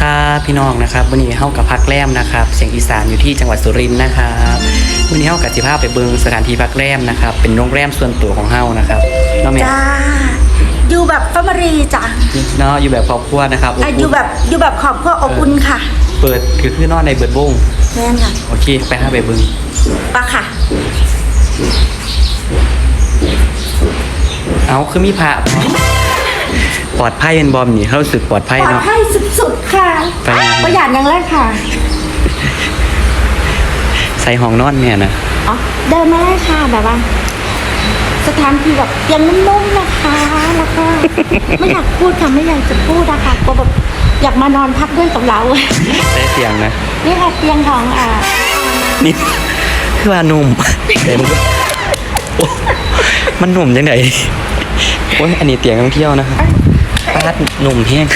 ครับพี่น้องนะครับวันนี้เฮากับพักแรมนะครับ เสียงอีสานอยู่ที่จังหวัดสุรินทร์นะครับวันนี้เฮากับสิพาไปเบิงสถานที่พักแรมนะครับ เป็นโรงแรมส่วนตัวของเฮานะครับเนาะแม่จ้าอยู่แบบฟมารีจ้ะเนาะอยู่แบบครอบครัวนะครับอะอยู่แบบอยู่แบบขอบครัวอบอุ่นค่ะ เปิดคือคือนอนในเบิดวงแม่นค่ะโอเคไปหาไปเบิงปะค่ะ เอาคือมีพระบ่ปลอดภัยเป็นบอมนี่เขารู้สึกปลอดภัยปลอดเนาะภัยสุ ดๆค่ะ ไปยังไงประหยัดอย่างแรกค่ะ ใส่ห้องนอนเนี่ยนะอ๋อ เดินมาได้ค่ะแบบว่า สถานที่แบบเตียงนุ่มๆนะคะแล้วก็ ไม่อยากพูดค่ะไม่อยากจะพูดนะคะก็แบบอยากมานอนพักด้วยกับเราใส่เตียงนะ นี่ค่ะเตียงของอ่านี่คือว่านุ่มแต่มันก็โอ้มันนุ่มยังไงโอ้ยอันนี้เตียงท่องเที่ยวนะครับปาดนุ่มแห้ง